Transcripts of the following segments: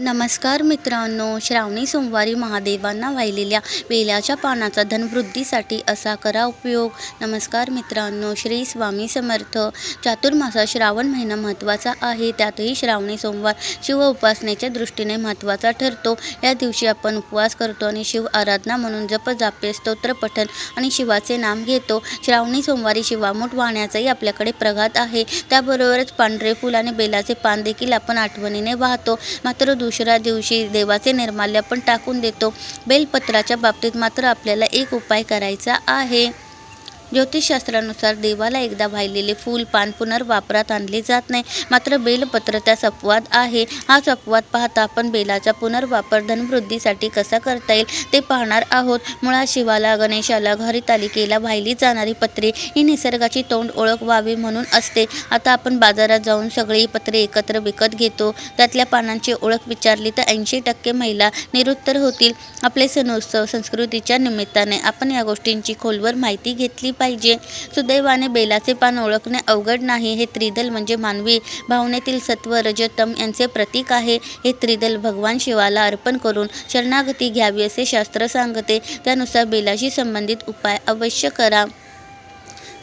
नमस्कार मित्रांनो श्रावणी सोमवारी महादेवांना वाहिलेल्या वेल्याच्या पानाचा धनवृद्धीसाठी असा करा उपयोग. नमस्कार मित्रांनो श्री स्वामी समर्थ. चातुर्मासात श्रावण महिना महत्त्वाचा आहे. त्यातही श्रावणी सोमवार शिव उपासनेच्या दृष्टीने महत्त्वाचा ठरतो. या दिवशी आपण उपवास करतो आणि शिव आराधना म्हणून जप जापे स्तोत्र पठण आणि शिवाचे नाम घेतो. श्रावणी सोमवारी शिवामूठ वाहण्याचाही आपल्याकडे प्रघात आहे. त्याबरोबरच पांढरे फूल आणि बेलाचे पान देखील आपण आठवणीने वाहतो. मात्र दुसऱ्या दिवशी देवाचे निर्माल्य पण टाकून देतो. बेलपत्राच्या बाबतीत मात्र आपल्याला एक उपाय करायचा आहे. ज्योतिषशास्त्रानुसार देवाला एकदा वाहिलेले फूल पान पुनर्वापरात आणले जात नाही. मात्र बेलपत्र त्यास अपवाद आहे. हाच अपवाद पाहता आपण बेलाचा पुनर्वापर धनवृद्धीसाठी कसा करता येईल ते पाहणार आहोत. मुळात शिवाला गणेशाला हरितालिकेला वाहिली जाणारी पत्रे ही निसर्गाची तोंड ओळख व्हावी म्हणून असते. आता आपण बाजारात जाऊन सगळी पत्रे एकत्र विकत घेतो. त्यातल्या पानांची ओळख विचारली तर ऐंशी टक्के महिला निरुत्तर होतील. आपले सणोत्सव संस्कृतीच्या निमित्ताने आपण या गोष्टींची खोलवर माहिती घेतली पाहिजे. सुदैवाने बेलाचे पान ओळखणे अवघड नाही. हे त्रिदल म्हणजे मानवी भावनेतील सत्व. रजतम यांचे प्रतीक आहे. हे त्रिदल भगवान शिवाला अर्पण करून शरणागती घ्यावी असे शास्त्र सांगते. त्यानुसार बेलाशी संबंधित उपाय अवश्य करा.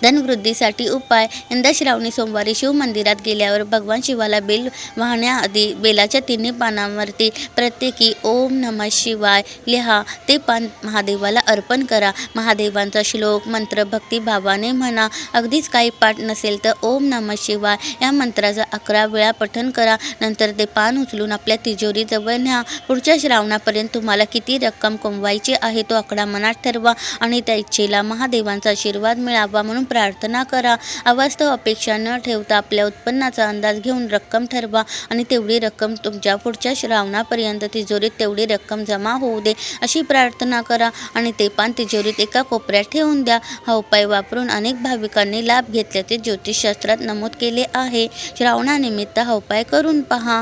धनवृद्धीसाठी उपाय. यंदा श्रावणी सोमवारी शिव मंदिरात गेल्यावर भगवान शिवाला बेल वाहण्याआधी बेलाच्या तिन्ही पानांवरती प्रत्येकी ओम नमः शिवाय लिहा. ते पान महादेवाला अर्पण करा. महादेवांचा श्लोक मंत्र भक्तिभावाने म्हणा. अगदीच काही पाठ नसेल तर ओम नमः शिवाय या मंत्राचा अकरा वेळा पठण करा. नंतर ते पान उचलून आपल्या तिजोरीजवळ न्या. पुढच्या श्रावणापर्यंत तुम्हाला किती रक्कम कमवायची आहे तो आकडा मनात ठरवा आणि त्या इच्छेला महादेवांचा आशीर्वाद मिळावा म्हणून प्रार्थना करा. अवास्तव अपेक्षा न ठेवता आपल्या उत्पन्नाचा अंदाज घेऊन रक्कम ठरवा आणि तेवढी रक्कम तुमच्या पुढच्या श्रावणापर्यंत तिजोरीत तेवढी रक्कम जमा होऊ दे अशी प्रार्थना करा आणि ते पान तिजोरीत एका कोपऱ्यात ठेवून द्या. हा उपाय वापरून अनेक भाविकांनी लाभ घेतल्याचे ज्योतिषशास्त्रात नमूद केले आहे. श्रावणानिमित्त हा उपाय करून पहा.